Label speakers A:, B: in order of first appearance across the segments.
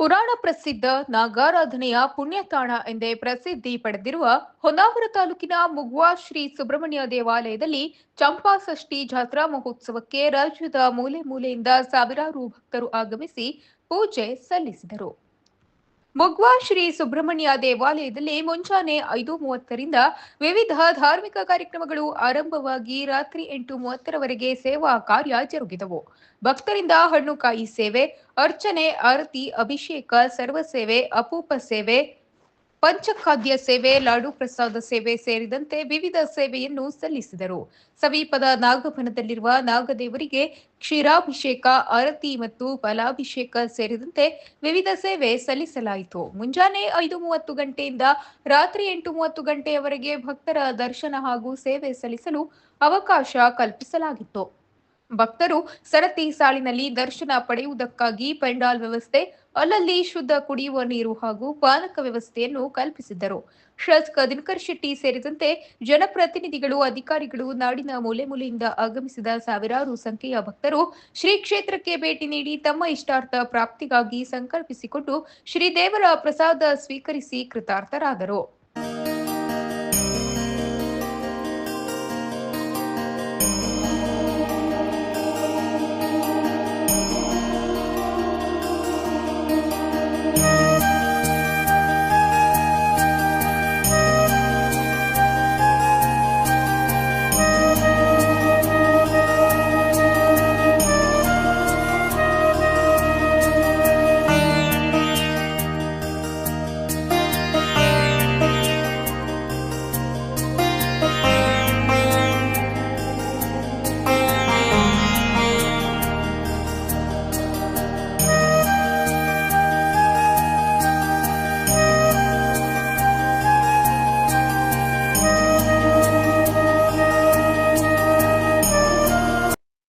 A: ಪುರಾಣ ಪ್ರಸಿದ್ಧ ನಾಗಾರಾಧನೆಯ ಪುಣ್ಯತಾಣ ಎಂದೇ ಪ್ರಸಿದ್ಧಿ ಪಡೆದಿರುವ ಹೊನ್ನಾವರ ತಾಲೂಕಿನ ಮುಗ್ವಾ ಶ್ರೀ ಸುಬ್ರಹ್ಮಣ್ಯ ದೇವಾಲಯದಲ್ಲಿ ಚಂಪಾಷಷ್ಠಿ ಜಾತ್ರಾ ಮಹೋತ್ಸವಕ್ಕೆ ರಾಜ್ಯದ ಮೂಲೆ ಮೂಲೆಯಿಂದ ಸಾವಿರಾರು ಭಕ್ತರು ಆಗಮಿಸಿ ಪೂಜೆ ಸಲ್ಲಿಸಿದರು. ಮುಗ್ವಾ ಶ್ರೀ ಸುಬ್ರಹ್ಮಣ್ಯ ದೇವಾಲಯದಲ್ಲಿ ಮುಂಜಾನೆ ಐದು ಮೂವತ್ತರಿಂದ ವಿವಿಧ ಧಾರ್ಮಿಕ ಕಾರ್ಯಕ್ರಮಗಳು ಆರಂಭವಾಗಿ ರಾತ್ರಿ ಎಂಟು ಮೂವತ್ತರವರೆಗೆ ಸೇವಾ ಕಾರ್ಯ ಜರುಗಿದವು. ಭಕ್ತರಿಂದ ಹಣ್ಣುಕಾಯಿ ಸೇವೆ, ಅರ್ಚನೆ, ಆರತಿ, ಅಭಿಷೇಕ, ಸರ್ವ ಸೇವೆ, ಅಪೂಪ ಸೇವೆ ಪಂಚಖಾದ್ಯ ಸೇವೆ, ಲಾಡು ಪ್ರಸಾದ ಸೇವೆ ಸೇರಿದಂತೆ ವಿವಿಧ ಸೇವೆಯನ್ನು ಸಲ್ಲಿಸಿದರು. ಸಮೀಪದ ನಾಗಭನದಲ್ಲಿರುವ ನಾಗದೇವರಿಗೆ ಕ್ಷೀರಾಭಿಷೇಕ, ಆರತಿ ಮತ್ತು ಫಲಾಭಿಷೇಕ ಸೇರಿದಂತೆ ವಿವಿಧ ಸೇವೆ ಸಲ್ಲಿಸಲಾಯಿತು. ಮುಂಜಾನೆ ಐದು ಮೂವತ್ತು ಗಂಟೆಯಿಂದ ರಾತ್ರಿ ಎಂಟು ಮೂವತ್ತು ಗಂಟೆಯವರೆಗೆ ಭಕ್ತರ ದರ್ಶನ ಹಾಗೂ ಸೇವೆ ಸಲ್ಲಿಸಲು ಅವಕಾಶ ಕಲ್ಪಿಸಲಾಗಿತ್ತು. ಭಕ್ತರು ಸರತಿ ಸಾಲಿನಲ್ಲಿ ದರ್ಶನ ಪಡೆಯುವುದಕ್ಕಾಗಿ ಪೆಂಡಾಲ್ ವ್ಯವಸ್ಥೆ, ಅಲ್ಲಲ್ಲಿ ಶುದ್ಧ ಕುಡಿಯುವ ನೀರು ಹಾಗೂ ಪಾನಕ ವ್ಯವಸ್ಥೆಯನ್ನು ಕಲ್ಪಿಸಿದ್ದರು. ಶಾಸಕ ದಿನಕರ್ ಶೆಟ್ಟಿ ಸೇರಿದಂತೆ ಜನಪ್ರತಿನಿಧಿಗಳು, ಅಧಿಕಾರಿಗಳು ನಾಡಿನ ಮೂಲೆ ಮೂಲೆಯಿಂದ ಆಗಮಿಸಿದ ಸಾವಿರಾರು ಸಂಖ್ಯೆಯ ಭಕ್ತರು ಶ್ರೀ ಕ್ಷೇತ್ರಕ್ಕೆ ಭೇಟಿ ನೀಡಿ ತಮ್ಮ ಇಷ್ಟಾರ್ಥ ಪ್ರಾಪ್ತಿಗಾಗಿ ಸಂಕಲ್ಪಿಸಿಕೊಂಡು ಶ್ರೀದೇವರ ಪ್ರಸಾದ ಸ್ವೀಕರಿಸಿ ಕೃತಾರ್ಥರಾದರು.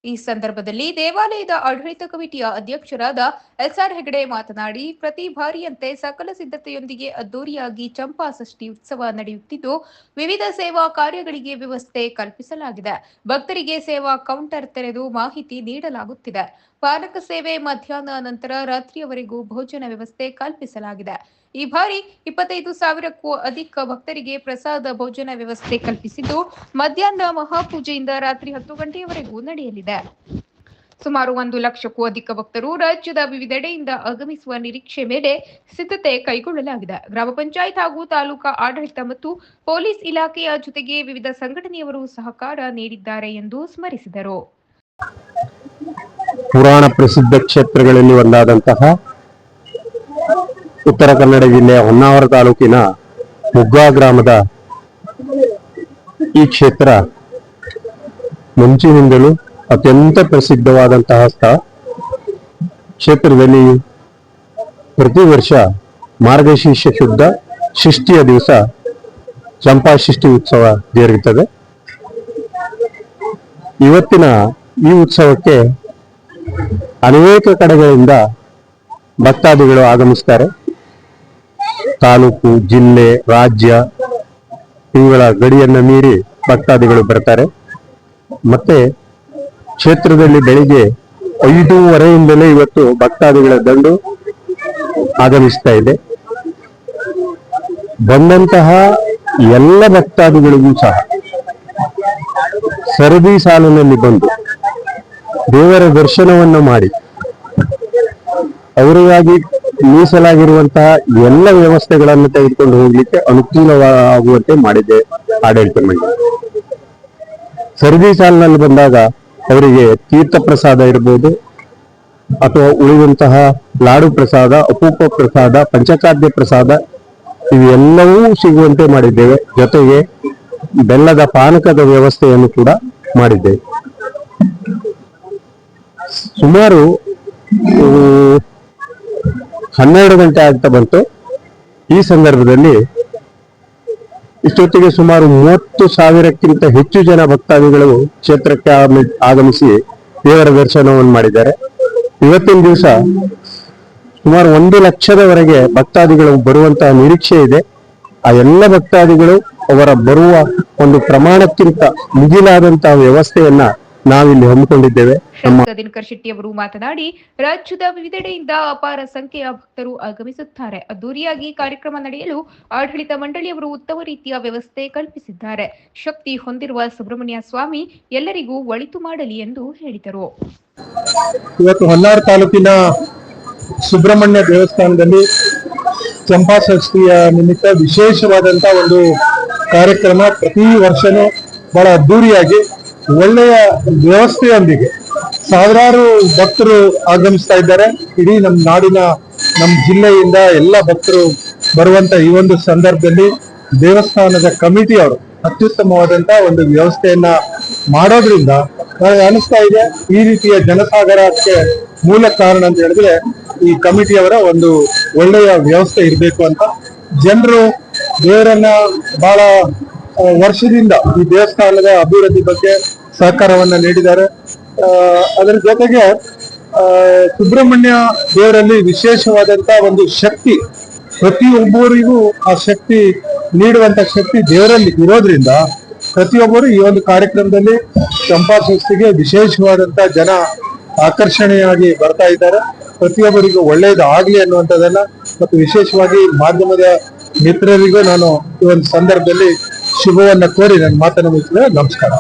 A: ಈ ಸಂದರ್ಭದಲ್ಲಿ ದೇವಾಲಯದ ಆಡಳಿತ ಕಮಿಟಿಯ ಅಧ್ಯಕ್ಷರಾದ ಎಸ್ಆರ್ ಹೆಗಡೆ ಮಾತನಾಡಿ, ಪ್ರತಿ ಬಾರಿಯಂತೆ ಸಕಲ ಸಿದ್ಧತೆಯೊಂದಿಗೆ ಅದ್ದೂರಿಯಾಗಿ ಚಂಪಾ ಷಷ್ಠಿ ಉತ್ಸವ ನಡೆಯುತ್ತಿದ್ದು, ವಿವಿಧ ಸೇವಾ ಕಾರ್ಯಗಳಿಗೆ ವ್ಯವಸ್ಥೆ ಕಲ್ಪಿಸಲಾಗಿದೆ. ಭಕ್ತರಿಗೆ ಸೇವಾ ಕೌಂಟರ್ ತೆರೆದು ಮಾಹಿತಿ ನೀಡಲಾಗುತ್ತಿದೆ. ಪಾನಕ ಸೇವೆ ಮಧ್ಯಾಹ್ನ ನಂತರ ರಾತ್ರಿಯವರೆಗೂ ಭೋಜನ ವ್ಯವಸ್ಥೆ ಕಲ್ಪಿಸಲಾಗಿದೆ. ಈ ಬಾರಿ ಇಪ್ಪತ್ತೈದು ಸಾವಿರಕ್ಕೂ ಅಧಿಕ ಭಕ್ತರಿಗೆ ಪ್ರಸಾದ ಭೋಜನ ವ್ಯವಸ್ಥೆ ಕಲ್ಪಿಸಿದ್ದು ಮಧ್ಯಾಹ್ನ ಮಹಾಪೂಜೆಯಿಂದ ರಾತ್ರಿ ಹತ್ತು ಗಂಟೆಯವರೆಗೂ ನಡೆಯಲಿದೆ. ಸುಮಾರು ಒಂದು ಲಕ್ಷಕ್ಕೂ ಅಧಿಕ ಭಕ್ತರು ರಾಜ್ಯದ ವಿವಿಧೆಡೆಯಿಂದ ಆಗಮಿಸುವ ನಿರೀಕ್ಷೆ ಮೇಲೆ ಸಿದ್ಧತೆ ಕೈಗೊಳ್ಳಲಾಗಿದೆ. ಗ್ರಾಮ ಪಂಚಾಯತ್ ಹಾಗೂ ತಾಲೂಕಾ ಆಡಳಿತ ಮತ್ತು ಪೊಲೀಸ್ ಇಲಾಖೆಯ ಜೊತೆಗೆ ವಿವಿಧ ಸಂಘಟನೆಯವರು ಸಹಕಾರ ನೀಡಿದ್ದಾರೆ ಎಂದು ಸ್ಮರಿಸಿದರು.
B: ಪುರಾಣ ಪ್ರಸಿದ್ಧ ಕ್ಷೇತ್ರಗಳಲ್ಲಿ ಒಂದಾದಂತಹ ಉತ್ತರ ಕನ್ನಡ ಜಿಲ್ಲೆಯ ಹೊನ್ನಾವರ ತಾಲೂಕಿನ ಮುಗ್ಗಾ ಗ್ರಾಮದ ಈ ಕ್ಷೇತ್ರ ಮುಂಚಿನಿಂದಲೂ ಅತ್ಯಂತ ಪ್ರಸಿದ್ಧವಾದಂತಹ ಸ್ಥಳ ಕ್ಷೇತ್ರದಲ್ಲಿ ಪ್ರತಿ ವರ್ಷ ಮಾರ್ಗಶೀರ್ಷ ಶುದ್ಧ ಷಷ್ಠಿಯ ದಿವಸ ಚಂಪಾ ಷಷ್ಠಿ ಉತ್ಸವ ಜರುಗುತ್ತದೆ. ಇವತ್ತಿನ ಈ ಉತ್ಸವಕ್ಕೆ ಅನೇಕ ಕಡೆಗಳಿಂದ ಭಕ್ತಾದಿಗಳು ಆಗಮಿಸ್ತಾರೆ. ತಾಲೂಕು, ಜಿಲ್ಲೆ, ರಾಜ್ಯ ಇವುಗಳ ಗಡಿಯನ್ನ ಮೀರಿ ಭಕ್ತಾದಿಗಳು ಬರ್ತಾರೆ. ಮತ್ತೆ ಕ್ಷೇತ್ರದಲ್ಲಿ ಬೆಳಿಗ್ಗೆ ಐದೂವರೆಯಿಂದಲೇ ಇವತ್ತು ಭಕ್ತಾದಿಗಳ ದಂಡು ಆಗಮಿಸ್ತಾ ಇದೆ. ಬಂದಂತಹ ಎಲ್ಲ ಭಕ್ತಾದಿಗಳಿಗೂ ಸಹ ಸರದಿ ಸಾಲಿನಲ್ಲಿ ಬಂದು ದೇವರ ದರ್ಶನವನ್ನು ಮಾಡಿ, ಅವರಿಗಾಗಿ ಮೀಸಲಾಗಿರುವಂತಹ ಎಲ್ಲ ವ್ಯವಸ್ಥೆಗಳನ್ನು ತೆಗೆದುಕೊಂಡು ಹೋಗ್ಲಿಕ್ಕೆ ಅನುಕೂಲವಾಗುವಂತೆ ಮಾಡಿದೆ ಆಡಳಿತ ಮಂಡಳಿ. ಸರದಿ ಸಾಲಿನಲ್ಲಿ ಬಂದಾಗ ಅವರಿಗೆ ತೀರ್ಥ ಪ್ರಸಾದ ಇರಬಹುದು ಅಥವಾ ಉಳಿದಂತಹ ಲಾಡು ಪ್ರಸಾದ, ಅಪೂಪ ಪ್ರಸಾದ ಪಂಚಖಾದ್ಯ ಪ್ರಸಾದ ಇವೆಲ್ಲವೂ ಸಿಗುವಂತೆ ಮಾಡಿದ್ದೇವೆ. ಜೊತೆಗೆ ಬೆಲ್ಲದ ಪಾನಕದ ವ್ಯವಸ್ಥೆಯನ್ನು ಕೂಡ ಮಾಡಿದ್ದೇವೆ. ಸುಮಾರು ಹನ್ನೆರಡು ಗಂಟೆ ಆಗ್ತಾ ಬಂತು. ಈ ಸಂದರ್ಭದಲ್ಲಿ ಇಷ್ಟೊತ್ತಿಗೆ ಸುಮಾರು ಮೂವತ್ತು ಸಾವಿರಕ್ಕಿಂತ ಹೆಚ್ಚು ಜನ ಭಕ್ತಾದಿಗಳು ಕ್ಷೇತ್ರಕ್ಕೆ ಆಗಮಿ- ಆಗಮಿಸಿ ದೇವರ ದರ್ಶನವನ್ನು ಮಾಡಿದ್ದಾರೆ. ಇವತ್ತಿನ ದಿವಸ ಸುಮಾರು ಒಂದು ಲಕ್ಷದವರೆಗೆ ಭಕ್ತಾದಿಗಳು ಬರುವಂತಹ ನಿರೀಕ್ಷೆ ಇದೆ. ಆ ಎಲ್ಲ ಭಕ್ತಾದಿಗಳು ಅವರ ಬರುವ ಒಂದು ಪ್ರಮಾಣಕ್ಕಿಂತ ಮಿಗಿಲಾದಂತಹ ವ್ಯವಸ್ಥೆಯನ್ನ ನಾವಿಲ್ಲಿ ಹಮ್ಮಿಕೊಂಡಿದ್ದೇವೆ.
A: ಶಾಸಕ ದಿನಕರ್ ಶೆಟ್ಟಿ ಅವರು ಮಾತನಾಡಿ ರಾಜ್ಯದ ವಿವಿಧೆಡೆಯಿಂದ ಅಪಾರ ಸಂಖ್ಯೆಯ ಭಕ್ತರು ಆಗಮಿಸುತ್ತಾರೆ. ಅದ್ದೂರಿಯಾಗಿ ಕಾರ್ಯಕ್ರಮ ನಡೆಯಲು ಆಡಳಿತ ಮಂಡಳಿಯವರು ಉತ್ತಮ ರೀತಿಯ ವ್ಯವಸ್ಥೆ ಕಲ್ಪಿಸಿದ್ದಾರೆ. ಶಕ್ತಿ ಹೊಂದಿರುವ ಸುಬ್ರಹ್ಮಣ್ಯ ಸ್ವಾಮಿ ಎಲ್ಲರಿಗೂ ಒಳಿತು ಮಾಡಲಿ ಎಂದು ಹೇಳಿದರು.
C: ಇವತ್ತು ಹೊನ್ನಾರ್ ತಾಲೂಕಿನ ಸುಬ್ರಹ್ಮಣ್ಯ ದೇವಸ್ಥಾನದಲ್ಲಿ ಚಂಪಾ ಷಷ್ಠಿಯ ನಿಮಿತ್ತ ವಿಶೇಷವಾದಂತಹ ಒಂದು ಕಾರ್ಯಕ್ರಮ ಪ್ರತಿ ವರ್ಷನೂ ಬಹಳ ಅದ್ದೂರಿಯಾಗಿ ಒಳ್ಳೆಯ ವ್ಯವಸ್ಥೆಯೊಂದಿಗೆ ಸಾವಿರಾರು ಭಕ್ತರು ಆಗಮಿಸ್ತಾ ಇದ್ದಾರೆ. ಇಡೀ ನಮ್ಮ ನಾಡಿನ ನಮ್ಮ ಜಿಲ್ಲೆಯಿಂದ ಎಲ್ಲ ಭಕ್ತರು ಬರುವಂತ ಈ ಒಂದು ಸಂದರ್ಭದಲ್ಲಿ ದೇವಸ್ಥಾನದ ಕಮಿಟಿಯವರು ಅತ್ಯುತ್ತಮವಾದಂತ ಒಂದು ವ್ಯವಸ್ಥೆಯನ್ನ ಮಾಡೋದ್ರಿಂದ ನನಗೆ ಅನಿಸ್ತಾ ಇದೆ. ಈ ರೀತಿಯ ಜನಸಾಗರಕ್ಕೆ ಮೂಲ ಕಾರಣ ಅಂತ ಹೇಳಿದ್ರೆ ಈ ಕಮಿಟಿಯವರ ಒಂದು ಒಳ್ಳೆಯ ವ್ಯವಸ್ಥೆ ಇರಬೇಕು ಅಂತ. ಜನರು ದೇವರನ್ನ ಬಹಳ ವರ್ಷದಿಂದ ಈ ದೇವಸ್ಥಾನದ ಅಭಿವೃದ್ಧಿ ಬಗ್ಗೆ ಸಹಕಾರವನ್ನ ನೀಡಿದ್ದಾರೆ. ಅದರ ಜೊತೆಗೆ ಸುಬ್ರಹ್ಮಣ್ಯ ದೇವರಲ್ಲಿ ವಿಶೇಷವಾದಂತ ಒಂದು ಶಕ್ತಿ ಪ್ರತಿಯೊಬ್ಬರಿಗೂ ಆ ಶಕ್ತಿ ನೀಡುವಂತ ಶಕ್ತಿ ದೇವರಲ್ಲಿ ಇರೋದ್ರಿಂದ ಪ್ರತಿಯೊಬ್ಬರು ಈ ಒಂದು ಕಾರ್ಯಕ್ರಮದಲ್ಲಿ ಚಂಪಾಷಷ್ಠಿಗೆ ವಿಶೇಷವಾದಂತ ಜನ ಆಕರ್ಷಣೆಯಾಗಿ ಬರ್ತಾ ಇದ್ದಾರೆ. ಪ್ರತಿಯೊಬ್ಬರಿಗೂ ಒಳ್ಳೆಯದು ಆಗ್ಲಿ ಅನ್ನುವಂಥದ್ದನ್ನ ಮತ್ತು ವಿಶೇಷವಾಗಿ ಮಾಧ್ಯಮದ ಮಿತ್ರರಿಗೂ ನಾನು ಈ ಒಂದು ಸಂದರ್ಭದಲ್ಲಿ ಶುಭವನ್ನ ಕೋರಿ ನನ್ನ ಮಾತನ್ನು ಮುಗಿಸಿದ್ರೆ ನಮಸ್ಕಾರ.